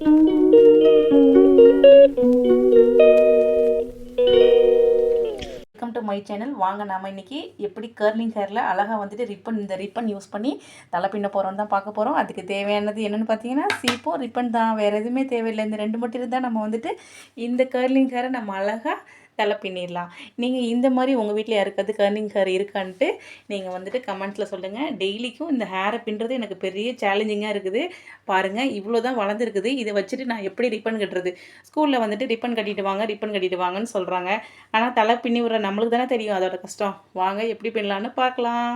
Welcome to my channel வாங்க நாம இன்னைக்கு எப்படி கர்லிங் ஹேரில் அழகாக வந்துட்டு ரிப்பன் இந்த ரிப்பன் யூஸ் பண்ணி தலை பின்ன போகிறோம் தான் பார்க்க போகிறோம் அதுக்கு தேவையானது என்னென்னு பார்த்தீங்கன்னா சீப்பும் ரிப்பன் தான். வேறு எதுவுமே தேவையில்லை. இந்த ரெண்டு மட்டும் இருந்தால் நம்ம வந்துட்டு இந்த கர்லிங் ஹேரை நம்ம அழகாக தலை பின்னிடலாம் நீங்கள் இந்த மாதிரி உங்கள் வீட்டில் யாருக்காவது கர்னிங் ஹேர் இருக்கான்ட்டு நீங்கள் வந்துட்டு கமெண்ட்ஸில் சொல்லுங்கள் டெய்லிக்கும் இந்த ஹேரை பின்னுறது எனக்கு பெரிய சேலஞ்சிங்காக இருக்குது. பாருங்கள் இவ்வளோ தான் வளர்ந்துருக்குது. இதை வச்சுட்டு நான் எப்படி ரிப்பன் கட்டுறது? ஸ்கூலில் வந்துட்டு ரிப்பன் கட்டிட்டு வாங்க ரிப்பன் கட்டிட்டு வாங்கன்னு சொல்கிறாங்க ஆனால் தலை பின்னி விடுற நம்மளுக்கு தானே தெரியும். அதோட கஷ்டம். வாங்க எப்படி பின்னலான்னு பார்க்கலாம்.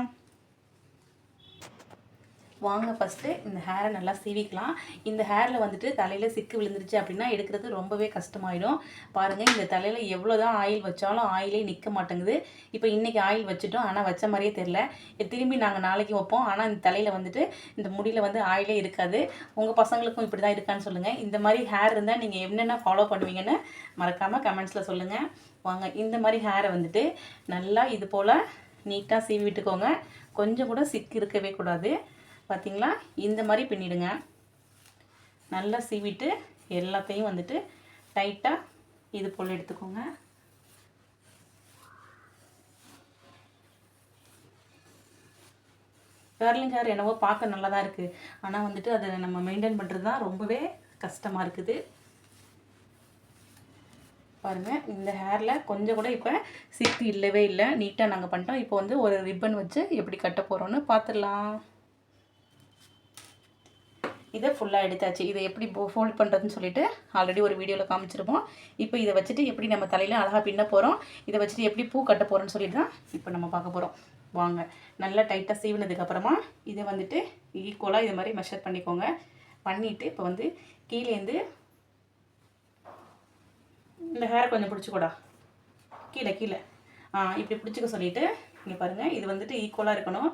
வாங்க ஃபஸ்ட்டு இந்த ஹேரை நல்லா சீவிக்கலாம். இந்த ஹேரில் வந்துட்டு தலையில் சிக்கு விழுந்துருச்சு அப்படின்னா எடுக்கிறது ரொம்பவே கஷ்டமாயிடும். பாருங்கள் இந்த தலையில் எவ்வளோ தான் ஆயில் வச்சாலும் ஆயிலே நிற்க மாட்டேங்குது. இப்போ இன்றைக்கி ஆயில் வச்சுட்டோம் ஆனால் வச்ச மாதிரியே தெரில திரும்பி நாங்கள் நாளைக்கு வைப்போம். ஆனால் இந்த தலையில் வந்துட்டு இந்த முடியில் வந்து ஆயிலே இருக்காது. உங்கள் பசங்களுக்கும் இப்படி தான் இருக்கான்னு சொல்லுங்கள் இந்த மாதிரி ஹேர் இருந்தால் நீங்கள் என்னென்ன ஃபாலோ பண்ணுவீங்கன்னு மறக்காமல் கமெண்ட்ஸில் சொல்லுங்கள் வாங்க இந்த மாதிரி ஹேரை வந்துட்டு நல்லா இது போல் நீட்டாக சீவி விட்டுக்கோங்க. கொஞ்சம் கூட சிக்கு இருக்கவே கூடாது. பார்த்திங்களா இந்த மாதிரி பின்னிடுங்க. நல்லா சீவிட்டு எல்லாத்தையும் வந்துட்டு டைட்டாக இது போல் எடுத்துக்கோங்க. கர்லிங் ஹேர் என்னவோ பார்க்க நல்லா தான் இருக்குது ஆனால் வந்துட்டு அதை நம்ம மெயின்டைன் பண்ணுறது தான் ரொம்பவே கஷ்டமாக இருக்குது. பாருங்கள் இந்த ஹேரில் கொஞ்சம் கூட இப்போ சிக்கு இல்லவே இல்லை. நீட்டாக நாங்கள் பண்ணிட்டோம். இப்போ வந்து ஒரு ரிப்பன் வச்சு எப்படி கட்ட போகிறோன்னு பார்த்துடலாம் இதை ஃபுல்லாக எடுத்தாச்சு. இதை எப்படி ஃபோல்ட் பண்ணுறதுன்னு சொல்லிட்டு ஆல்ரெடி ஒரு வீடியோவில் காமிச்சிருப்போம். இப்போ இதை வச்சுட்டு எப்படி நம்ம தலையில் அழகாக பின்ன போகிறோம் இதை வச்சுட்டு எப்படி பூ கட்ட போகிறோன்னு சொல்லிட்டு தான் இப்போ நம்ம பார்க்க போகிறோம் வாங்க. நல்லா டைட்டாக சீவினதுக்கப்புறமா இதை வந்துட்டு ஈக்குவலாக இது மாதிரி மெஷர் பண்ணிக்கோங்க. பண்ணிவிட்டு இப்போ வந்து கீழேருந்து இந்த ஹேரை கொஞ்சம் பிடிச்சிக்கூடா. கீழே கீழே. ஆ இப்படி பிடிச்சிக்க சொல்லிவிட்டு இங்கே பாருங்கள் இது வந்துட்டு ஈக்குவலாக இருக்கணும்.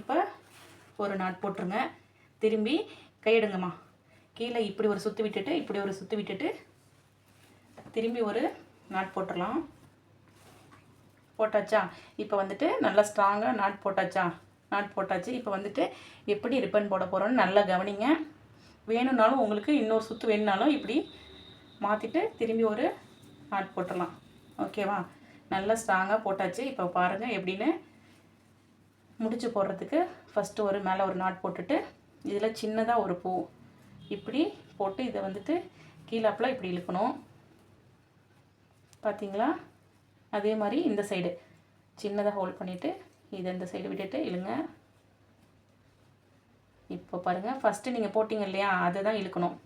இப்போ ஒரு நாட் போட்டுருங்க. திரும்பி கையெடுங்கம்மா. கீழே இப்படி ஒரு சுற்றி விட்டுட்டு இப்படி ஒரு சுற்றி விட்டுட்டு திரும்பி ஒரு நாட் போட்டுடலாம் போட்டாச்சா? இப்போ வந்துட்டு நல்லா ஸ்ட்ராங்காக நாட் போட்டாச்சா? நாட் போட்டாச்சு. இப்போ வந்துட்டு எப்படி ரிப்பன் போட போகிறோன்னு நல்லா கவனிங்க. வேணும்னாலும் உங்களுக்கு இன்னொரு சுற்று வேணுனாலும் இப்படி மாற்றிட்டு திரும்பி ஒரு நாட் போட்டுடலாம் ஓகேவா நல்லா ஸ்ட்ராங்காக போட்டாச்சு. இப்போ பாருங்கள் எப்படின்னு முடிச்சு போடுறதுக்கு ஃபஸ்ட்டு ஒரு மேலே ஒரு நாட் போட்டுட்டு இதில் சின்னதாக ஒரு பூ. இப்படி போட்டு இதை வந்துட்டு கீழாப்பில் இப்படி இழுக்கணும். பார்த்தீங்களா? அதே மாதிரி இந்த சைடு சின்னதாக ஹோல்ட் பண்ணிவிட்டு இதை இந்த சைடு விட்டுட்டு இழுங்க. இப்போ பாருங்கள் ஃபஸ்ட்டு நீங்கள் போட்டிங்க இல்லையா அதை தான் இழுக்கணும்.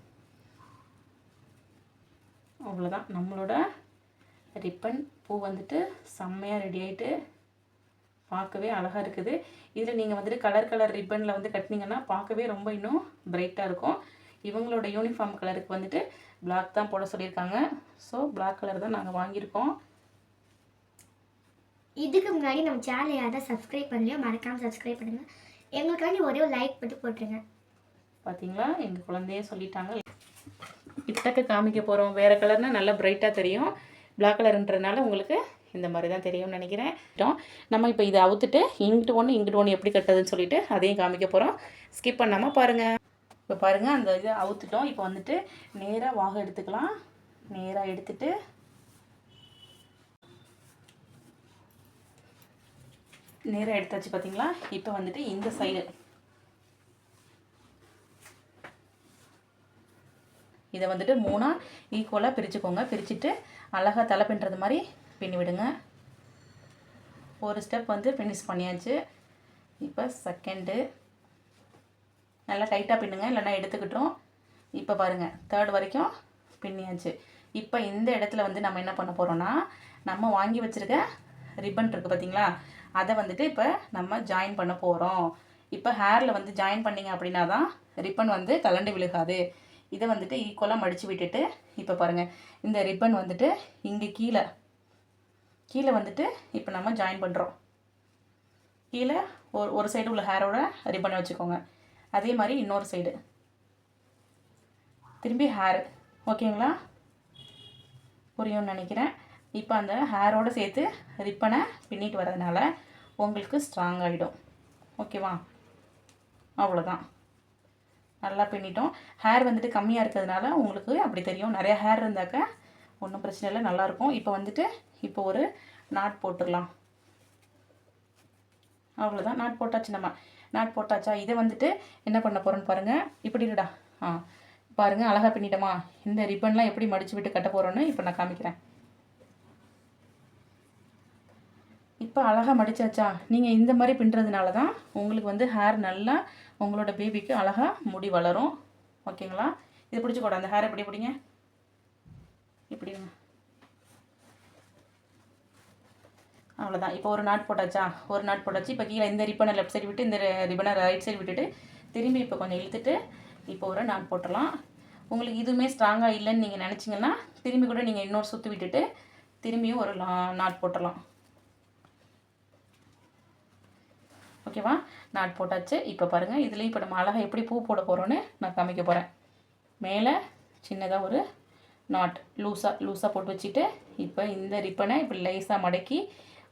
அவ்வளோதான் நம்மளோட ரிப்பன் பூ வந்துட்டு செம்மையாக ரெடி ஆகிட்டு பார்க்கவே அழகாக இருக்குது. இதில் நீங்கள் வந்துட்டு கலர் கலர் ரிப்பனில் வந்து கட்டினீங்கன்னா பார்க்கவே ரொம்ப இன்னும் பிரைட்டாக இருக்கும். இவங்களோட யூனிஃபார்ம் கலருக்கு வந்துட்டு பிளாக் தான் போட சொல்லியிருக்காங்க. ஸோ பிளாக் கலர் தான் நாங்கள் வாங்கியிருக்கோம். இதுக்கு முன்னாடி நம்ம சேனலை யாராவது சப்ஸ்கிரைப் பண்ணலையோ மறக்காமல் சப்ஸ்கிரைப் பண்ணுங்கள் எங்களுக்காண்டி ஒரே ஒரு லைக் மட்டும் போட்டுருங்க. பார்த்தீங்களா எங்கள் குழந்தையே சொல்லிட்டாங்க. கிட்டக்க காமிக்க போகிறோம் வேறு கலர்னால் நல்லா பிரைட்டாக தெரியும். பிளாக் கலர்ன்றதுனால உங்களுக்கு இந்த மாதிரி தான் தெரியும்னு நினைக்கிறேன். நம்ம இப்போ இதை அவுத்துட்டு இங்கிட்டு ஒன்று இங்கிட்டு ஒன்று எப்படி கட்டுறதுன்னு சொல்லிட்டு அதையும் காமிக்க போகிறோம் ஸ்கிப் பண்ணாமல் பாருங்கள் இப்போ பாருங்கள் அந்த இதை அவுத்துட்டோம். இப்போ வந்துட்டு நேராக வாக எடுத்துக்கலாம். நேராக எடுத்துட்டு நேராக எடுத்தாச்சு பார்த்தீங்களா இப்போ வந்துட்டு இந்த சைடு இதை வந்துட்டு மூணாக ஈக்குவலாக பிரிச்சுக்கோங்க. பிரிச்சுட்டு அழகாக தலை பின்னுறது மாதிரி பின்னி விடுங்க ஒரு ஸ்டெப் வந்து ஃபினிஷ் பண்ணியாச்சு. இப்போ செகண்டு நல்லா டைட்டாக பின்னுங்க இல்லைன்னா எடுத்துக்கிட்டோம் இப்போ பாருங்கள் தேர்ட் வரைக்கும் பின்னியாச்சு. இப்போ இந்த இடத்துல வந்து நம்ம என்ன பண்ண போகிறோன்னா நம்ம வாங்கி வச்சுருக்க ரிப்பன் இருக்குது பார்த்தீங்களா அதை வந்துட்டு இப்போ நம்ம ஜாயின் பண்ண போகிறோம் இப்போ ஹேரில் வந்து ஜாயின் பண்ணிங்க அப்படின்னா தான் ரிப்பன் வந்து கலண்டு விழுகாது. இதை வந்துட்டு ஈக்குவலாக மடித்து விட்டுட்டு இப்போ பாருங்கள் இந்த ரிப்பன் வந்துட்டு இங்கே கீழே கீழே வந்துட்டு இப்போ நம்ம ஜாயின் பண்ணுறோம் கீழே ஒரு ஒரு சைடு உள்ள ஹேரோட ரிப்பன் வச்சுக்கோங்க. அதே மாதிரி இன்னொரு சைடு திரும்பி ஹேர் ஓகேங்களா புரியும்னு நினைக்கிறேன். இப்போ அந்த ஹேரோடு சேர்த்து ரிப்பனை பின்னிட்டு வரதுனால உங்களுக்கு ஸ்ட்ராங் ஆகிடும் ஓகேவா அவ்வளோதான் நல்லா பின்னிட்டோம். ஹேர் வந்துட்டு கம்மியாக இருக்கிறதுனால உங்களுக்கு அப்படி தெரியும். நிறையா ஹேர் இருந்தாக்க ஒன்றும் பிரச்சனை இல்லை நல்லாயிருக்கும் இப்போ வந்துட்டு இப்போ ஒரு நாட் போட்டுடலாம். அவ்வளோதான் நாட் போட்டாச்சு நம்ம. நாட் போட்டாச்சா? இதை வந்துட்டு என்ன பண்ண போகிறோன்னு பாருங்கள் இப்படி இருடா ஆ பாருங்கள் அழகாக பின்னிட்டோமா? இந்த ரிப்பன்லாம் எப்படி மடிச்சு விட்டு கட்ட போகிறோன்னு இப்போ நான் காமிக்கிறேன். இப்போ அழகாக மடிச்சாச்சா? நீங்கள் இந்த மாதிரி பின்னுறதுனால தான் உங்களுக்கு வந்து ஹேர் நல்லா உங்களோட பேபிக்கு அழகாக முடி வளரும். ஓகேங்களா? இது பிடிச்சிக்கோட அந்த ஹேர் எப்படி பிடிங்க? இப்படி அவ்வளோதான் இப்போ ஒரு நாட் போட்டாச்சா? ஒரு நாட் போட்டாச்சு. இப்போ கீழே இந்த ரிப்பனை லெஃப்ட் சைடு விட்டு இந்த ரிப்பனை ரைட் சைடு விட்டுட்டு திரும்பி இப்போ கொஞ்சம் இழுத்துட்டு இப்போ ஒரு நாட் போட்டுடலாம். உங்களுக்கு இதுவுமே ஸ்ட்ராங்காக இல்லைன்னு நீங்கள் நினச்சிங்கன்னா திரும்பி கூட நீங்கள் இன்னொரு சுற்றி விட்டுட்டு திரும்பியும் ஒரு நாட் போட்டுடலாம். ஓகேவா? நாட் போட்டாச்சு. இப்போ பாருங்கள் இதுலேயும் இப்போ நம்ம அழகாக எப்படி பூ போட போகிறோன்னு நான் காமிக்க போகிறேன் மேலே சின்னதாக ஒரு நாட் லூஸாக லூஸாக போட்டு வச்சுட்டு இப்போ இந்த ரிப்பனை இப்போ லேஸாக மடக்கி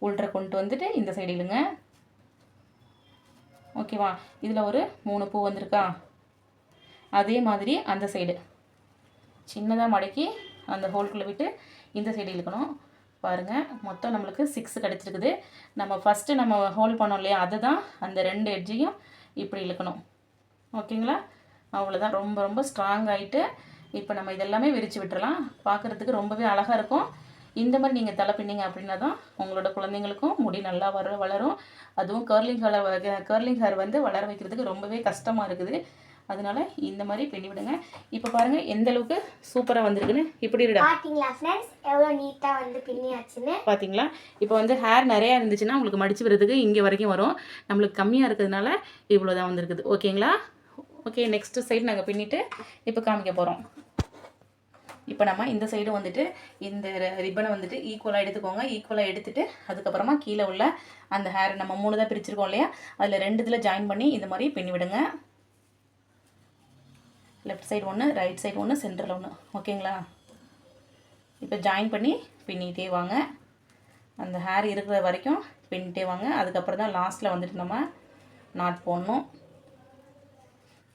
உள்ற கொண்டு வந்துட்டு இந்த சைடு இழுங்க. ஓகேவா இதில் ஒரு மூணு பூ வந்திருக்கா? அதே மாதிரி அந்த சைடு சின்னதாக மடக்கி அந்த ஹோல்குள்ளே விட்டு இந்த சைடு இழுக்கணும். பாருங்கள் மொத்தம் நம்மளுக்கு சிக்ஸ் கிடச்சிருக்குது. நம்ம ஃபஸ்ட்டு நம்ம ஹோல் பண்ணோம் இல்லையா? அதை தான் அந்த ரெண்டு எட்ஜையும் இப்படி இழுக்கணும். ஓகேங்களா அவ்வளோதான் ரொம்ப ரொம்ப ஸ்ட்ராங் ஆகிட்டு இப்போ நம்ம இதெல்லாமே விரித்து விட்டுறலாம். பார்க்குறதுக்கு ரொம்பவே அழகாக இருக்கும். இந்த மாதிரி நீங்கள் தலை பின்னீங்க அப்படின்னா தான் உங்களோட குழந்தைங்களுக்கும் முடி நல்லா வர வளரும். அதுவும் கர்லிங் ஹேர் கர்லிங் ஹேர் வந்து வளர வைக்கிறதுக்கு ரொம்பவே கஷ்டமாக இருக்குது. அதனால இந்த மாதிரி பின்னி விடுங்க. இப்போ பாருங்கள் எந்த அளவுக்கு சூப்பராக வந்திருக்குன்னு. இப்படி இருடா. பார்த்தீங்களா ஃப்ரெண்ட்ஸ் எவ்வளோ நீட்டாக வந்து பின்னியாச்சுன்னு? பார்த்தீங்களா இப்போ வந்து ஹேர் நிறையா இருந்துச்சுன்னா உங்களுக்கு மடிச்சு விடுறதுக்கு இங்கே வரைக்கும் வரும். நம்மளுக்கு கம்மியாக இருக்கிறதுனால இவ்வளோ தான் வந்திருக்குது. ஓகேங்களா? ஓகே நெக்ஸ்ட்டு சைடு நாங்கள் பின்னிட்டு இப்போ காமிக்க போகிறோம் இப்போ நம்ம இந்த சைடு வந்துட்டு இந்த ரிப்பனை வந்துட்டு ஈக்குவலாக எடுத்துக்கோங்க. ஈக்குவலாக எடுத்துகிட்டு அதுக்கப்புறமா கீழே உள்ள அந்த ஹேர் நம்ம மூணு தான் பிரிச்சிருக்கோம் இல்லையா? அதில் ரெண்டு இதில் ஜாயின் பண்ணி இந்த மாதிரி பின்னி விடுங்க லெஃப்ட் சைடு ஒன்று ரைட் சைடு ஒன்று சென்டரில் ஒன்று ஓகேங்களா இப்போ ஜாயின் பண்ணி பின்னிட்டே வாங்க. அந்த ஹேர் இருக்கிற வரைக்கும் பின்னிட்டே வாங்க. அதுக்கப்புறம் தான் லாஸ்ட்டில் வந்துட்டு நம்ம நாட் போடணும்.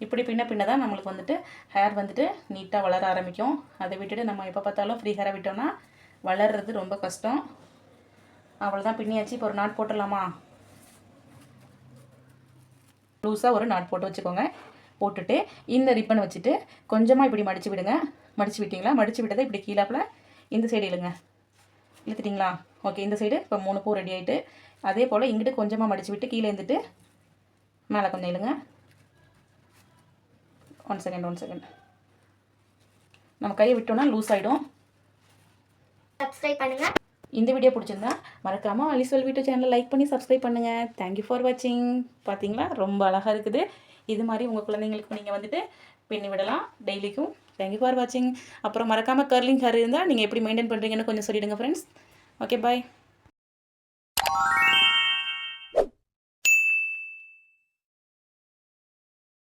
இப்படி பின்ன பின்ன தான் நம்மளுக்கு வந்துட்டு ஹேர் வந்துட்டு நீட்டாக வளர ஆரம்பிக்கும். அதை விட்டுட்டு நம்ம எப்போ பார்த்தாலும் ஃப்ரீ ஹேராக விட்டோம்னா வளர்றது ரொம்ப கஷ்டம். அவ்வளோதான் பின்னியாச்சு இப்போ ஒரு நாட் போட்டுடலாமா? லூஸாக ஒரு நாட் போட்டு வச்சுக்கோங்க. போட்டுட்டு இந்த ரிப்பன் வச்சுட்டு கொஞ்சமாக இப்படி மடித்து விடுங்க. மடித்து விட்டிங்களா? மடித்து விட்டதை இப்படி கீழாப்பில் இந்த சைடு இழுங்க. இழுத்துட்டிங்களா? ஓகே இந்த சைடு இப்போ மூணு பூ ரெடி ஆகிட்டு அதே போல் இங்கிட்டு கொஞ்சமாக மடித்து விட்டு கீழே இருந்துட்டு மேலே கொஞ்சம் இழுங்க. ஒன் செகண்ட் ஒன் செகண்ட் நம்ம கையை விட்டோம்னா லூஸ் ஆகிடும் சப்ஸ்கிரைப் பண்ணுங்கள் இந்த வீடியோ பிடிச்சிருந்தா மறக்காமல் அலிசோல் வீட்டு சேனலை லைக் பண்ணி சப்ஸ்கிரைப் பண்ணுங்கள் தேங்க்யூ ஃபார் வாட்சிங் பார்த்தீங்களா ரொம்ப அழகாக இருக்குது. இது மாதிரி உங்கள் குழந்தைங்களுக்கும் நீங்கள் வந்துட்டு பின்னி விடலாம். டெய்லிக்கும் தேங்க்யூ ஃபார் வாட்சிங் அப்புறம் மறக்காமல் கர்லிங் ஹேர் இருந்தால் நீங்கள் எப்படி மெயின்டைன் பண்ணுறீங்கன்னு கொஞ்சம் சொல்லிவிடுங்க ஃப்ரெண்ட்ஸ் ஓகே பாய்